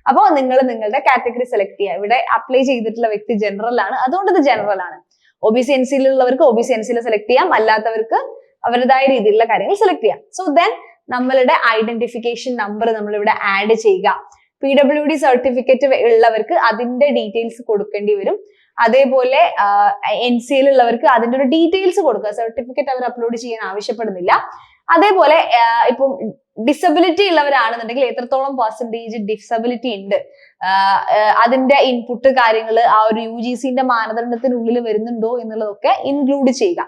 അപ്പോൾ നിങ്ങൾ നിങ്ങളുടെ കാറ്റഗറി സെലക്ട് ചെയ്യുക. ഇവിടെ അപ്ലൈ ചെയ്തിട്ടുള്ള വ്യക്തി ജനറൽ ആണ്. അതുകൊണ്ട് ഇത് ജനറൽ ആണ്. ഒ ബി സി എൻ സിയിലുള്ളവർക്ക് ഒ ബി സി എൻ സിയിൽ സെലക്ട് ചെയ്യാം. അല്ലാത്തവർക്ക് അവരുടേതായ രീതിയിലുള്ള കാര്യങ്ങൾ സെലക്ട് ചെയ്യാം. സോ ദെൻ നമ്മളുടെ ഐഡന്റിഫിക്കേഷൻ നമ്പർ നമ്മൾ ഇവിടെ ആഡ് ചെയ്യുക. പി ഡബ്ല്യു ഡി സർട്ടിഫിക്കറ്റ് ഉള്ളവർക്ക് അതിന്റെ ഡീറ്റെയിൽസ് കൊടുക്കേണ്ടി വരും. അതേപോലെ എൻ സി ഉള്ളവർക്ക് അതിന്റെ ഒരു ഡീറ്റെയിൽസ് കൊടുക്കുക. സർട്ടിഫിക്കറ്റ് അവർ അപ്ലോഡ് ചെയ്യാൻ ആവശ്യപ്പെടുന്നില്ല. അതേപോലെ ഇപ്പം ഡിസബിലിറ്റി ഉള്ളവരാണെന്നുണ്ടെങ്കിൽ എത്രത്തോളം പെർസെന്റേജ് ഡിസബിലിറ്റി ഉണ്ട്? അതിന്റെ ഇൻപുട്ട് കാര്യങ്ങൾ ആ ഒരു യു ജി സിന്റെ മാനദണ്ഡത്തിനുള്ളിൽ വരുന്നുണ്ടോ എന്നുള്ളതൊക്കെ ഇൻക്ലൂഡ് ചെയ്യുക.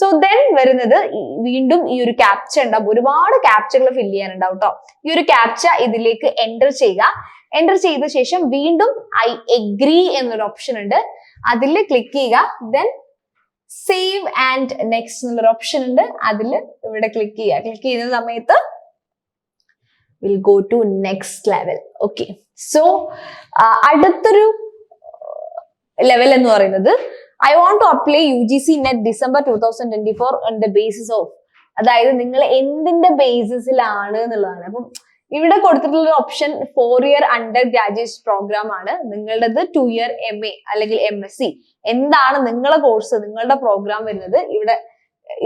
സോ ദെൻ വരുന്നത് വീണ്ടും ഈ ഒരു ക്യാപ്ച ഉണ്ടാവും ഒരുപാട് ക്യാപ്ചകൾ ഫില്ല് ചെയ്യാനുണ്ടാവും കേട്ടോ ഈ ഒരു ക്യാപ്ച ഇതിലേക്ക് എന്റർ ചെയ്യുക. എന്റർ ചെയ്ത ശേഷം വീണ്ടും ഐ എഗ്രി എന്നൊരു ഓപ്ഷൻ ഉണ്ട്. അതിൽ ക്ലിക്ക് ചെയ്യുക. ദെൻ സേവ് ആൻഡ് നെക്സ്റ്റ് എന്നുള്ളൊരു ഓപ്ഷൻ ഉണ്ട്. അതിൽ ഇവിടെ ക്ലിക്ക് ചെയ്യുക. ക്ലിക്ക് ചെയ്യുന്ന സമയത്ത് will go to next level okay so അടുത്തൊരു ലെവൽ എന്ന് പറയുന്നത് I want to apply U G C NET December two thousand twenty four on the basis of അതായത് നിങ്ങൾ എന്തിന്റെ ബേസിസിലാണ് എന്നുള്ളതാണ്. അപ്പം ഇവിടെ കൊടുത്തിട്ടുള്ള option four year under graduate program ആണ്. നിങ്ങളുടേത് ടു ഇയർ എം എ അല്ലെങ്കിൽ എം എസ് സി എന്താണ് നിങ്ങളുടെ കോഴ്സ് നിങ്ങളുടെ പ്രോഗ്രാം വരുന്നത്? ഇവിടെ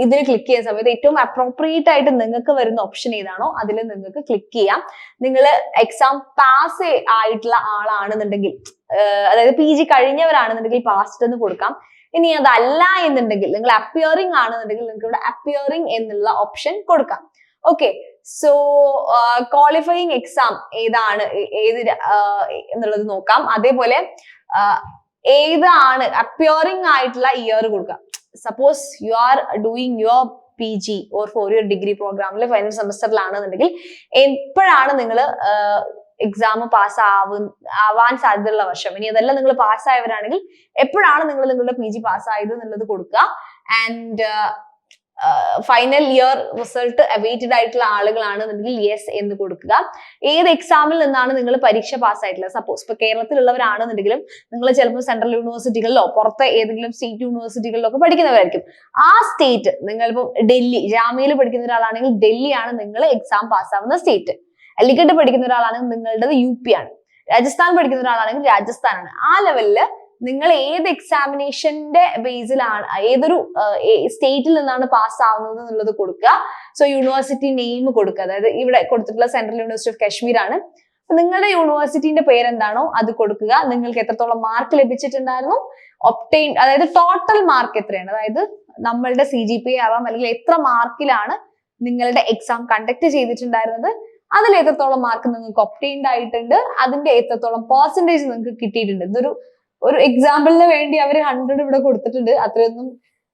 ഇതിന് ക്ലിക്ക് ചെയ്യുന്ന സമയത്ത് ഏറ്റവും അപ്രോപ്രിയേറ്റ് ആയിട്ട് നിങ്ങൾക്ക് വരുന്ന ഓപ്ഷൻ ഏതാണോ അതിൽ നിങ്ങൾക്ക് ക്ലിക്ക് ചെയ്യാം. നിങ്ങൾ എക്സാം പാസ് ആയിട്ടുള്ള ആളാണെന്നുണ്ടെങ്കിൽ അതായത് പി ജി കഴിഞ്ഞവരാണെന്നുണ്ടെങ്കിൽ പാസ്റ്റ് എന്ന് കൊടുക്കാം. ഇനി അതല്ല എന്നുണ്ടെങ്കിൽ നിങ്ങൾ അപ്പിയറിംഗ് ആണെന്നുണ്ടെങ്കിൽ നിങ്ങൾക്ക് ഇവിടെ അപ്പിയറിംഗ് എന്നുള്ള ഓപ്ഷൻ കൊടുക്കാം. ഓക്കെ സോ ക്വാളിഫയിങ് എക്സാം ഏതാണ് ഏത് എന്നുള്ളത് നോക്കാം. അതേപോലെ ഏതാണ് അപ്പിയറിംഗ് ആയിട്ടുള്ള ഇയർ കൊടുക്കാം. Suppose you are doing your P G or four year degree പ്രോഗ്രാമിൽ ഫൈനൽ സെമസ്റ്ററിലാണെന്നുണ്ടെങ്കിൽ എപ്പോഴാണ് നിങ്ങൾ എക്സാം പാസ് ആവു ആവാൻ സാധ്യതയുള്ള വർഷം? ഇനി അതെല്ലാം നിങ്ങൾ പാസ്സായവരാണെങ്കിൽ എപ്പോഴാണ് നിങ്ങൾ നിങ്ങളുടെ പി ജി പാസ്സായത് എന്നുള്ളത് കൊടുക്കുക? And final year result awaited ആയിട്ടുള്ള ആളുകളാണ് എന്നുണ്ടെങ്കിൽ യെസ് എന്ന് കൊടുക്കുക. ഏത് എക്സാമിൽ നിന്നാണ് നിങ്ങൾ പരീക്ഷ പാസ് പാസ്സായിട്ടുള്ളത് സപ്പോസ് ഇപ്പൊ കേരളത്തിലുള്ളവരാണെന്നുണ്ടെങ്കിലും നിങ്ങൾ ചിലപ്പോൾ സെൻട്രൽ യൂണിവേഴ്സിറ്റികളിലോ പുറത്തെ ഏതെങ്കിലും സ്റ്റേറ്റ് യൂണിവേഴ്സിറ്റികളിലോ ഒക്കെ പഠിക്കുന്നവരായിരിക്കും. ആ സ്റ്റേറ്റ് നിങ്ങൾ ഇപ്പം ഡൽഹി ജാമ്യയിൽ പഠിക്കുന്ന ഒരാളാണെങ്കിൽ ഡൽഹിയാണ് നിങ്ങൾ എക്സാം പാസ്സാവുന്ന സ്റ്റേറ്റ് അലിഗഡ് പഠിക്കുന്ന ഒരാളാണെങ്കിൽ നിങ്ങളുടെ യു പി ആണ്. രാജസ്ഥാൻ പഠിക്കുന്ന ഒരാളാണെങ്കിൽ രാജസ്ഥാനാണ്. ആ ലെവലിൽ നിങ്ങൾ ഏത് എക്സാമിനേഷന്റെ ബേസിലാണ് ഏതൊരു സ്റ്റേറ്റിൽ നിന്നാണ് പാസ് ആവുന്നത് എന്നുള്ളത് കൊടുക്കുക. സോ യൂണിവേഴ്സിറ്റി നെയിം കൊടുക്കുക. അതായത് ഇവിടെ കൊടുത്തിട്ടുള്ള സെൻട്രൽ യൂണിവേഴ്സിറ്റി ഓഫ് കാശ്മീർ ആണ് നിങ്ങളുടെ യൂണിവേഴ്സിറ്റിന്റെ പേരെന്താണോ അത് കൊടുക്കുക. നിങ്ങൾക്ക് എത്രത്തോളം മാർക്ക് ലഭിച്ചിട്ടുണ്ടായിരുന്നു? ഒപ്റ്റൈൻ അതായത് ടോട്ടൽ മാർക്ക് എത്രയാണ്? അതായത് നമ്മളുടെ സി ജി പി ആവാം അല്ലെങ്കിൽ എത്ര മാർക്കിലാണ് നിങ്ങളുടെ എക്സാം കണ്ടക്ട് ചെയ്തിട്ടുണ്ടായിരുന്നത്? അതിൽ എത്രത്തോളം മാർക്ക് നിങ്ങൾക്ക് ഒപ്റ്റൈൻഡ് ആയിട്ടുണ്ട്? അതിന്റെ എത്രത്തോളം പെർസെന്റേജ് നിങ്ങൾക്ക് കിട്ടിയിട്ടുണ്ട്? ഇതൊരു ഒരു എക്സാമ്പിളിന് വേണ്ടി അവർ ഹൺഡ്രഡ് ഇവിടെ കൊടുത്തിട്ടുണ്ട്. അത്രയൊന്നും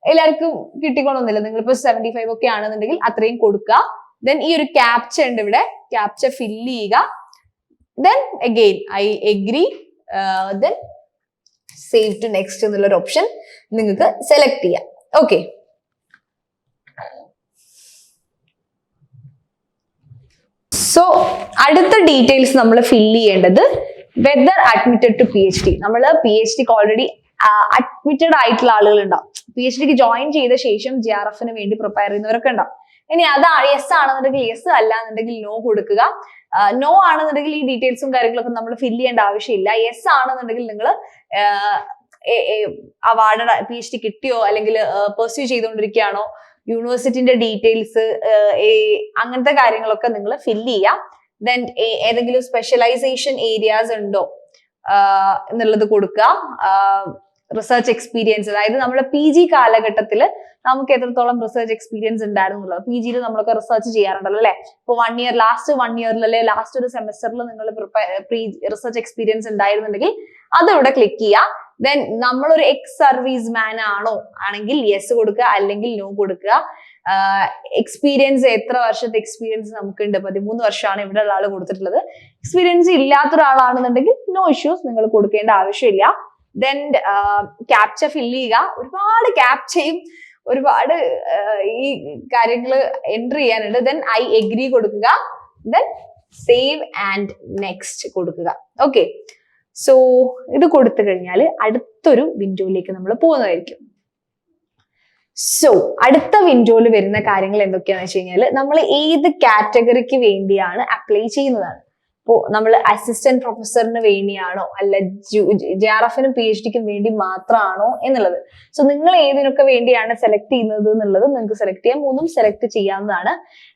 എല്ലാവർക്കും കിട്ടിക്കൊള്ളൊന്നുമില്ല നിങ്ങളിപ്പോ സെവന്റി ഫൈവ് ഒക്കെ ആണെന്നുണ്ടെങ്കിൽ അത്രയും കൊടുക്കുക. ദെൻ ഈ ഒരു ക്യാപ്ച ഉണ്ട് ഇവിടെ. ക്യാപ്ച ഫില്ല് ചെയ്യുക. Then again I agree then save to next എന്നുള്ളൊരു ഓപ്ഷൻ നിങ്ങൾക്ക് സെലക്ട് ചെയ്യാം. ഓക്കെ സോ അടുത്ത ഡീറ്റെയിൽസ് നമ്മൾ ഫില്ല് ചെയ്യേണ്ടത് whether admitted to P H D നമ്മൾ പി എച്ച് ഡിക്ക് ഓൾറെഡി അഡ്മിറ്റഡ് ആയിട്ടുള്ള ആളുകൾ ഉണ്ടാവും. പി എച്ച് ഡിക്ക് ജോയിൻ ചെയ്ത ശേഷം ജി ആർ എഫിന് വേണ്ടി പ്രിപ്പയർ ചെയ്യുന്നവരൊക്കെ ഉണ്ടാവും. ഇനി അതാണ് യെസ് ആണെന്നുണ്ടെങ്കിൽ യെസ് അല്ല എന്നുണ്ടെങ്കിൽ നോ കൊടുക്കുക. നോ ആണെന്നുണ്ടെങ്കിൽ ഈ ഡീറ്റെയിൽസും കാര്യങ്ങളൊക്കെ നമ്മൾ ഫില്ല് ചെയ്യേണ്ട ആവശ്യമില്ല. യെസ് ആണെന്നുണ്ടെങ്കിൽ നിങ്ങൾ അവാർഡ് പി എച്ച് ഡി കിട്ടിയോ അല്ലെങ്കിൽ പെർസ്യൂ ചെയ്തുകൊണ്ടിരിക്കുകയാണോ? യൂണിവേഴ്സിറ്റിന്റെ ഡീറ്റെയിൽസ് അങ്ങനത്തെ കാര്യങ്ങളൊക്കെ നിങ്ങൾ ഫില്ല് ചെയ്യാം ദെൻ ഏതെങ്കിലും സ്പെഷ്യലൈസേഷൻ ഏരിയാസ് ഉണ്ടോ? എന്നുള്ളത് കൊടുക്കുക. റിസർച്ച് എക്സ്പീരിയൻസ് അതായത് നമ്മുടെ പി ജി കാലഘട്ടത്തിൽ നമുക്ക് എത്രത്തോളം റിസർച്ച് എക്സ്പീരിയൻസ് ഉണ്ടായിരുന്നു എന്നുള്ളത് പി ജിയിൽ നമ്മളൊക്കെ റിസർച്ച് ചെയ്യാറുണ്ടല്ലോ അല്ലെ? ഇപ്പൊ വൺ ഇയർ ലാസ്റ്റ് വൺ ഇയറിൽ അല്ലെ ലാസ്റ്റ് ഒരു സെമസ്റ്ററിൽ നിങ്ങൾ റിസർച്ച് എക്സ്പീരിയൻസ് ഉണ്ടായിരുന്നുണ്ടെങ്കിൽ അതവിടെ ക്ലിക്ക് ചെയ്യുക. ദെൻ നമ്മളൊരു എക്സ് സർവീസ് മാൻ ആണോ? ആണെങ്കിൽ യെസ് കൊടുക്കുക. അല്ലെങ്കിൽ നോ കൊടുക്കുക. എക്സ്പീരിയൻസ് എത്ര വർഷത്തെ എക്സ്പീരിയൻസ് നമുക്കുണ്ട്? പതിമൂന്ന് വർഷമാണ് ഇവിടെ ആൾ കൊടുത്തിട്ടുള്ളത്. എക്സ്പീരിയൻസ് ഇല്ലാത്ത ഒരാളാണെന്നുണ്ടെങ്കിൽ നോ ഇഷ്യൂസ് നിങ്ങൾ കൊടുക്കേണ്ട ആവശ്യമില്ല. ദെൻ ക്യാപ്ച ഫില്ല് ചെയ്യുക. ഒരുപാട് ക്യാപ്ചയും ഒരുപാട് ഈ കാര്യങ്ങൾ എന്റർ ചെയ്യാനുണ്ട്. ദെൻ ഐ എഗ്രി കൊടുക്കുക. ദെൻ സേവ് ആൻഡ് നെക്സ്റ്റ് കൊടുക്കുക. ഓക്കെ സോ ഇത് കൊടുത്തു കഴിഞ്ഞാൽ അടുത്തൊരു വിൻഡോയിലേക്ക് നമ്മൾ പോകുന്നതായിരിക്കും. സോ അടുത്ത വിൻഡോയിൽ വരുന്ന കാര്യങ്ങൾ എന്തൊക്കെയാണെന്ന് വെച്ച് കഴിഞ്ഞാൽ നമ്മൾ ഏത് കാറ്റഗറിക്ക് വേണ്ടിയാണ് അപ്ലൈ ചെയ്യുന്നതാണ്. ഇപ്പോൾ നമ്മൾ അസിസ്റ്റന്റ് പ്രൊഫസറിന് വേണ്ടിയാണോ അല്ല ജെ ആർ എഫിനും പി എച്ച് ഡിക്കും വേണ്ടി മാത്രമാണോ എന്നുള്ളത്. സോ നിങ്ങൾ ഏതിനൊക്കെ വേണ്ടിയാണ് സെലക്ട് ചെയ്യുന്നത് എന്നുള്ളത് നിങ്ങൾക്ക് സെലക്ട് ചെയ്യാം. മൂന്നും സെലക്ട് ചെയ്യാവുന്നതാണ്.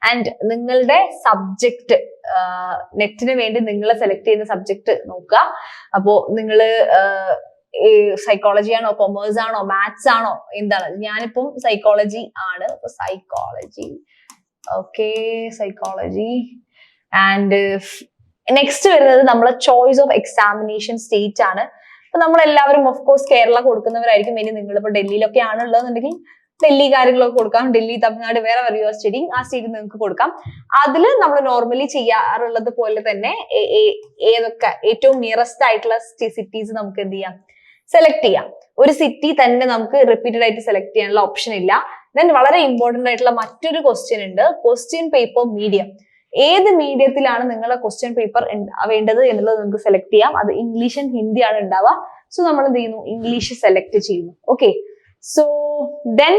ആൻഡ് നിങ്ങളുടെ സബ്ജക്റ്റ് നെറ്റിന് വേണ്ടി നിങ്ങൾ സെലക്ട് ചെയ്യുന്ന സബ്ജക്റ്റ് നോക്കുക. അപ്പോൾ നിങ്ങൾ സൈക്കോളജി ആണോ കൊമേഴ്സ് ആണോ മാത്സ് ആണോ എന്താണ്? ഞാനിപ്പം സൈക്കോളജി ആണ്. അപ്പൊ psychology okay psychology and next വരുന്നത് നമ്മളെ ചോയ്സ് ഓഫ് എക്സാമിനേഷൻ സ്റ്റേറ്റ് ആണ്. അപ്പൊ നമ്മൾ എല്ലാവരും ഓഫ് കോഴ്സ് കേരള കൊടുക്കുന്നവരായിരിക്കും. ഇനി നിങ്ങളിപ്പോ ഡൽഹിയിലൊക്കെ ആണുള്ളതെന്നുണ്ടെങ്കിൽ ഡൽഹി കാര്യങ്ങളൊക്കെ കൊടുക്കാം. ഡൽഹി തമിഴ്നാട് വേറെ യു ആർ സ്റ്റഡിങ് ആ സ്റ്റേറ്റ് നിങ്ങൾക്ക് കൊടുക്കാം. അതിൽ നമ്മൾ നോർമലി ചെയ്യാറുള്ളത് പോലെ തന്നെ ഏതൊക്കെ ഏറ്റവും നിയറസ്റ്റ് ആയിട്ടുള്ള സിറ്റീസ് നമുക്ക് എന്ത് ചെയ്യാം? സെലക്ട് ചെയ്യാം. ഒരു സിറ്റി തന്നെ നമുക്ക് റിപ്പീറ്റഡ് ആയിട്ട് സെലക്ട് ചെയ്യാനുള്ള ഓപ്ഷൻ ഇല്ല. ദെൻ വളരെ ഇമ്പോർട്ടന്റ് ആയിട്ടുള്ള മറ്റൊരു ക്വസ്റ്റ്യൻ ഉണ്ട്. ക്വസ്റ്റ്യൻ പേപ്പർ മീഡിയം ഏത് മീഡിയത്തിലാണ് നിങ്ങളുടെ ക്വസ്റ്റ്യൻ പേപ്പർ വേണ്ടത് എന്നുള്ളത് നിങ്ങൾക്ക് സെലക്ട് ചെയ്യാം. അത് ഇംഗ്ലീഷ് ആൻഡ് ഹിന്ദി ആണ് ഉണ്ടാവുക. സോ നമ്മൾ എന്ത് ചെയ്യുന്നു? ഇംഗ്ലീഷ് സെലക്ട് ചെയ്യുന്നു. ഓക്കെ സോ ദെൻ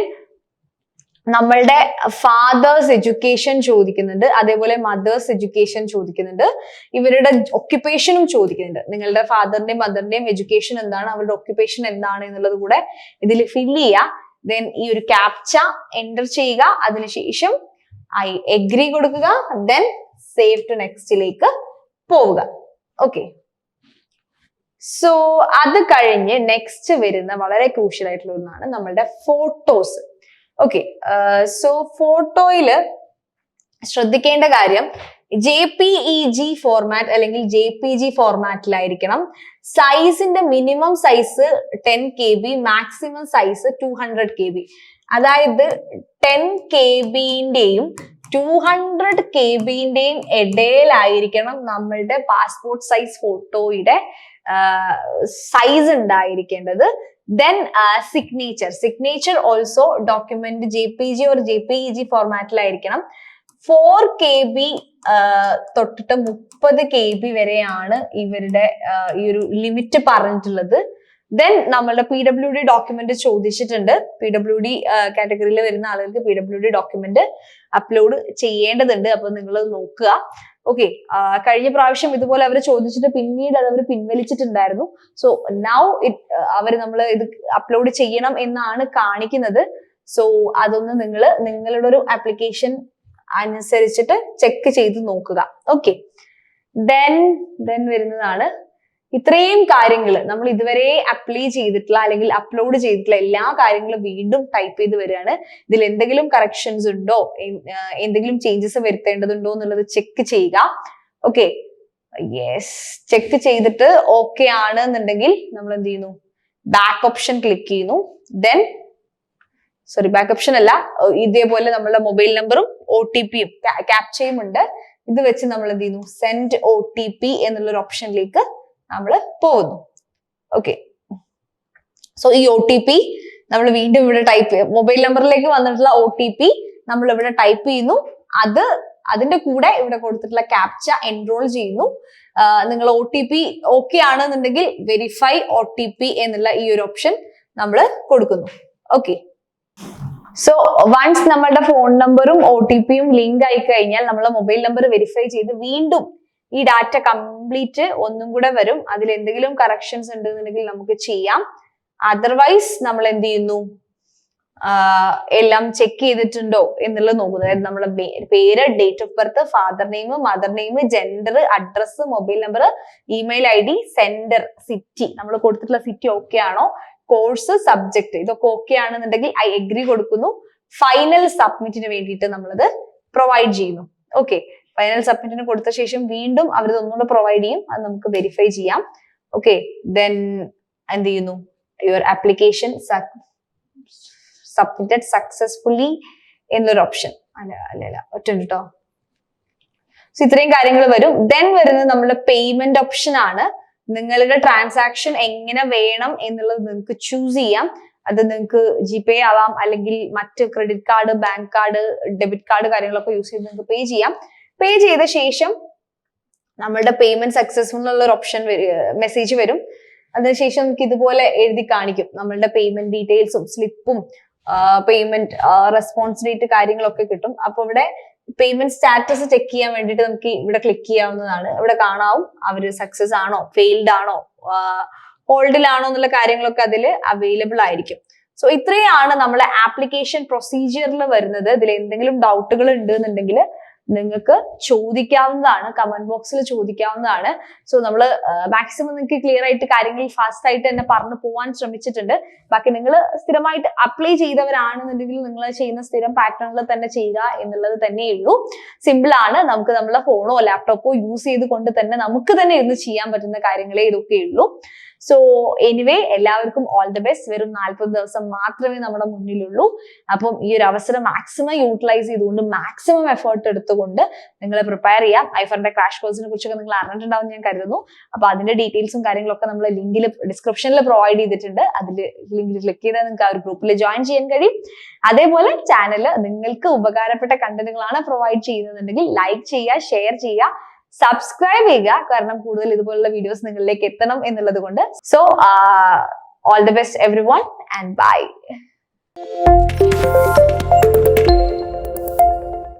നമ്മളുടെ ഫാദേഴ്സ് എഡ്യൂക്കേഷൻ ചോദിക്കുന്നുണ്ട് അതേപോലെ മദേഴ്സ് എഡ്യൂക്കേഷൻ ചോദിക്കുന്നുണ്ട് ഇവരുടെ ഒക്യുപ്പേഷനും ചോദിക്കുന്നുണ്ട്. നിങ്ങളുടെ ഫാദറിന്റെയും മദറിന്റെയും എഡ്യൂക്കേഷൻ എന്താണ് അവരുടെ ഒക്യുപ്പേഷൻ എന്താണ് എന്നുള്ളത് കൂടെ ഇതിൽ ഫില്ല് ചെയ്യുക. ദെൻ ഈ ഒരു ക്യാപ്ച എന്റർ ചെയ്യുക അതിനുശേഷം ഐ എഗ്രി കൊടുക്കുക ദെൻ സേവ് ടു നെക്സ്റ്റിലേക്ക് പോവുക. ഓക്കെ സോ അത് കഴിഞ്ഞ് നെക്സ്റ്റ് വരുന്ന വളരെ ക്രൂഷ്യൽ ആയിട്ടുള്ള ഒന്നാണ് നമ്മളുടെ ഫോട്ടോസ് ഓക്കെ സോ ഫോട്ടോയിൽ ശ്രദ്ധിക്കേണ്ട കാര്യം J P E G format അല്ലെങ്കിൽ ജെ പി ജി ഫോർമാറ്റിലായിരിക്കണം സൈസിന്റെ minimum size ten K B maximum size two hundred K B അതായത് ടെൻ കെ ബിന്റെയും ടു ഹൺഡ്രഡ് കെ ബിന്റെയും ഇടയിലായിരിക്കണം നമ്മളുടെ പാസ്പോർട്ട് സൈസ് ഫോട്ടോയുടെ സൈസ് ഉണ്ടായിരിക്കേണ്ടത്. Then signature signature also document J P G or J P E G ഫോർമാറ്റിലായിരിക്കണം four K B തൊട്ടിട്ട് മുപ്പത് കെ ബി വരെയാണ് ഇവരുടെ ആ, ഈ ഒരു ലിമിറ്റ് പറഞ്ഞിട്ടുള്ളത്. ദെൻ നമ്മളുടെ പി ഡബ്ല്യു ഡി ഡോക്യുമെന്റ് ചോദിച്ചിട്ടുണ്ട്. പി ഡബ്ല്യു ഡി കാറ്റഗറിയിൽ വരുന്ന ആളുകൾക്ക് P W D document upload ചെയ്യേണ്ടതുണ്ട്. അപ്പൊ നിങ്ങൾ നോക്കുക. ഓക്കെ കഴിഞ്ഞ പ്രാവശ്യം ഇതുപോലെ അവർ ചോദിച്ചിട്ട് പിന്നീട് അത് അവർ പിൻവലിച്ചിട്ടുണ്ടായിരുന്നു. സോ നൗ ഇറ്റ് അവർ നമ്മൾ ഇത് അപ്ലോഡ് ചെയ്യണം എന്നാണ് കാണിക്കുന്നത്. സോ അതൊന്ന് നിങ്ങൾ നിങ്ങളുടെ ഒരു ആപ്ലിക്കേഷൻ അനുസരിച്ചിട്ട് ചെക്ക് ചെയ്ത് നോക്കുക. ഓക്കെ ദെൻ ദെൻ വരുന്നതാണ് ഇത്രയും കാര്യങ്ങൾ നമ്മൾ ഇതുവരെ അപ്ലൈ ചെയ്തിട്ടുള്ള അല്ലെങ്കിൽ അപ്ലോഡ് ചെയ്തിട്ടുള്ള എല്ലാ കാര്യങ്ങളും വീണ്ടും ടൈപ്പ് ചെയ്ത് വരികയാണ്. ഇതിൽ എന്തെങ്കിലും കറക്ഷൻസ് ഉണ്ടോ? എന്തെങ്കിലും ചേഞ്ചസ് വരുത്തേണ്ടതുണ്ടോ എന്നുള്ളത് ചെക്ക് ചെയ്യുക. ഓക്കെ യെസ് ചെക്ക് ചെയ്തിട്ട് ഓക്കെ ആണ് എന്നുണ്ടെങ്കിൽ നമ്മൾ എന്ത് ചെയ്യുന്നു? ബാക്ക് ഓപ്ഷൻ ക്ലിക്ക് ചെയ്യുന്നു. ദെൻ സോറി ബാക്ക് ഓപ്ഷൻ അല്ല. ഇതേപോലെ നമ്മളുടെ മൊബൈൽ നമ്പറും ഒ ടി പിയും ക്യാപ്ചയും ഉണ്ട് ഇത് വെച്ച് നമ്മൾ എന്ത് ചെയ്യുന്നു? സെൻഡ് ഒ ടി പി എന്നുള്ളൊരു ഓപ്ഷനിലേക്ക് നമ്മൾ പോകുന്നു. ഓക്കെ സോ ഈ ഒ ടി പി നമ്മൾ വീണ്ടും ഇവിടെ ടൈപ്പ് മൊബൈൽ നമ്പറിലേക്ക് വന്നിട്ടുള്ള ഒ ടി പി നമ്മൾ ഇവിടെ ടൈപ്പ് ചെയ്യുന്നു. അത് അതിന്റെ കൂടെ ഇവിടെ കൊടുത്തിട്ടുള്ള ക്യാപ്ച എൻറോൾ ചെയ്യുന്നു. നിങ്ങൾ ഒ ടി പി ഓക്കെ ആണെന്നുണ്ടെങ്കിൽ വെരിഫൈ ഒ ടി പി എന്നുള്ള ഈ ഒരു ഓപ്ഷൻ നമ്മൾ കൊടുക്കുന്നു. ഓക്കെ സോ വൺസ് നമ്മളുടെ ഫോൺ നമ്പറും ഒ ടി പിയും ലിങ്ക് ആയി കഴിഞ്ഞാൽ നമ്മൾ മൊബൈൽ നമ്പർ വെരിഫൈ ചെയ്ത് വീണ്ടും ഈ ഡാറ്റ കംപ്ലീറ്റ് ഒന്നും കൂടെ വരും. അതിൽ എന്തെങ്കിലും കറക്ഷൻസ് ഉണ്ടെന്നുണ്ടെങ്കിൽ നമുക്ക് ചെയ്യാം. അതർവൈസ് നമ്മൾ എന്ത് ചെയ്യുന്നു? എല്ലാം ചെക്ക് ചെയ്തിട്ടുണ്ടോ എന്നുള്ളത് നോക്കുന്നത് അതായത് നമ്മളെ പേര് date of birth father name mother name gender address mobile number email I D centre city നമ്മൾ കൊടുത്തിട്ടുള്ള സിറ്റി ഓക്കെ ആണോ? കോഴ്സ് സബ്ജക്ട് ഇതൊക്കെ ഓക്കെ ആണെന്നുണ്ടെങ്കിൽ ഐ എഗ്രി കൊടുക്കുന്നു. ഫൈനൽ സബ്മിറ്റിന് വേണ്ടിയിട്ട് നമ്മളത് പ്രൊവൈഡ് ചെയ്യുന്നു. ഓക്കെ ഫൈനൽ സബ്മിറ്റിന് കൊടുത്ത ശേഷം വീണ്ടും അവർ ഒന്നുകൂടെ പ്രൊവൈഡ് ചെയ്യും. അത് നമുക്ക് വെരിഫൈ ചെയ്യാം. ഓക്കെ ദെൻ എന്ത് ചെയ്യുന്നു? യുവർ ആപ്ലിക്കേഷൻ സബ്മിറ്റഡ് സക്സസ്ഫുള്ളി എന്നൊരു ഓപ്ഷൻ അല്ല അല്ല അല്ല ഒറ്റ കേട്ടോ സോ ഇത്രയും കാര്യങ്ങൾ വരും. ദെൻ വരുന്നത് നമ്മുടെ പേയ്മെന്റ് ഓപ്ഷൻ ആണ്. നിങ്ങളുടെ ട്രാൻസാക്ഷൻ എങ്ങനെ വേണം എന്നുള്ളത് നിങ്ങൾക്ക് ചൂസ് ചെയ്യാം. അത് നിങ്ങൾക്ക് ജി പേ ആവാം അല്ലെങ്കിൽ മറ്റ് credit card bank card debit card കാര്യങ്ങളൊക്കെ യൂസ് ചെയ്ത് നിങ്ങൾക്ക് പേ ചെയ്യാം. പേ ചെയ്ത ശേഷം നമ്മളുടെ പേയ്മെന്റ് സക്സസ്ഫുൾ എന്നുള്ള ഒരു ഓപ്ഷൻ മെസ്സേജ് വരും. അതിനുശേഷം നമുക്ക് ഇതുപോലെ എഴുതി കാണിക്കും. നമ്മളുടെ പേയ്മെന്റ് ഡീറ്റെയിൽസും സ്ലിപ്പും പേയ്മെന്റ് റെസ്പോൺസ് ഡേറ്റ് കാര്യങ്ങളൊക്കെ കിട്ടും. അപ്പൊ ഇവിടെ പേയ്മെന്റ് സ്റ്റാറ്റസ് ചെക്ക് ചെയ്യാൻ വേണ്ടിയിട്ട് നമുക്ക് ഇവിടെ ക്ലിക്ക് ചെയ്യാവുന്നതാണ്. ഇവിടെ കാണാവും. അവർ സക്സസ് ആണോ? ഫെയിൽഡ് ആണോ? ഹോൾഡിലാണോ എന്നുള്ള കാര്യങ്ങളൊക്കെ അതിൽ അവൈലബിൾ ആയിരിക്കും. സോ ഇത്രയാണ് നമ്മളെ ആപ്ലിക്കേഷൻ പ്രൊസീജിയറിൽ വരുന്നത്. ഇതിൽ എന്തെങ്കിലും ഡൗട്ടുകൾ ഉണ്ട് എന്നുണ്ടെങ്കിൽ നിങ്ങൾക്ക് ചോദിക്കാവുന്നതാണ് കമന്റ് ബോക്സിൽ ചോദിക്കാവുന്നതാണ്. സോ നമ്മൾ മാക്സിമം നിങ്ങൾക്ക് ക്ലിയർ ആയിട്ട് കാര്യങ്ങൾ ഫാസ്റ്റ് ആയിട്ട് തന്നെ പറഞ്ഞു പോകാൻ ശ്രമിച്ചിട്ടുണ്ട്. ബാക്കി നിങ്ങൾ സ്ഥിരമായിട്ട് അപ്ലൈ ചെയ്തവരാണെന്നുണ്ടെങ്കിൽ നിങ്ങൾ ചെയ്യുന്ന സ്ഥിരം പാറ്റേണിൽ തന്നെ ചെയ്യുക എന്നുള്ളത് തന്നെയുള്ളൂ സിമ്പിൾ ആണ്. നമുക്ക് നമ്മളെ ഫോണോ ലാപ്ടോപ്പോ യൂസ് ചെയ്ത് കൊണ്ട് തന്നെ നമുക്ക് തന്നെ ഇരുന്ന് ചെയ്യാൻ പറ്റുന്ന കാര്യങ്ങളേ ഇതൊക്കെ ഉള്ളൂ. സോ എനിവേ എല്ലാവർക്കും ഓൾ ദി ബെസ്റ്റ് വെറും നാൽപ്പത് ദിവസം മാത്രമേ നമ്മുടെ മുന്നിലുള്ളൂ. അപ്പം ഈ ഒരു അവസരം മാക്സിമം യൂട്ടിലൈസ് ചെയ്തുകൊണ്ട് മാക്സിമം എഫേർട്ട് എടുത്തുകൊണ്ട് നിങ്ങൾ പ്രിപ്പയർ ചെയ്യാം. ഐഫറിന്റെ ക്രാഷ് കോഴ്സിനെ കുറിച്ചൊക്കെ നിങ്ങൾ അറിഞ്ഞിട്ടുണ്ടാവും ഞാൻ കരുതുന്നു. അപ്പൊ അതിന്റെ ഡീറ്റെയിൽസും കാര്യങ്ങളൊക്കെ നമ്മൾ ലിങ്കിൽ ഡിസ്ക്രിപ്ഷനിൽ പ്രൊവൈഡ് ചെയ്തിട്ടുണ്ട്. അതിൽ ലിങ്കിൽ ക്ലിക്ക് ചെയ്താൽ നിങ്ങൾക്ക് ആ ഒരു ഗ്രൂപ്പിൽ ജോയിൻ ചെയ്യാൻ കഴിയും. അതേപോലെ ചാനൽ നിങ്ങൾക്ക് ഉപകാരപ്പെട്ട കണ്ടന്റുകളാണ് പ്രൊവൈഡ് ചെയ്യുന്നുണ്ടെങ്കിൽ ലൈക്ക് ചെയ്യുക ഷെയർ ചെയ്യുക. സബ്സ്ക്രൈബ് ചെയ്യുക. കാരണം കൂടുതൽ ഇതുപോലുള്ള വീഡിയോസ് നിങ്ങളിലേക്ക് എത്തണം എന്നുള്ളത് കൊണ്ട്. So all the best everyone and bye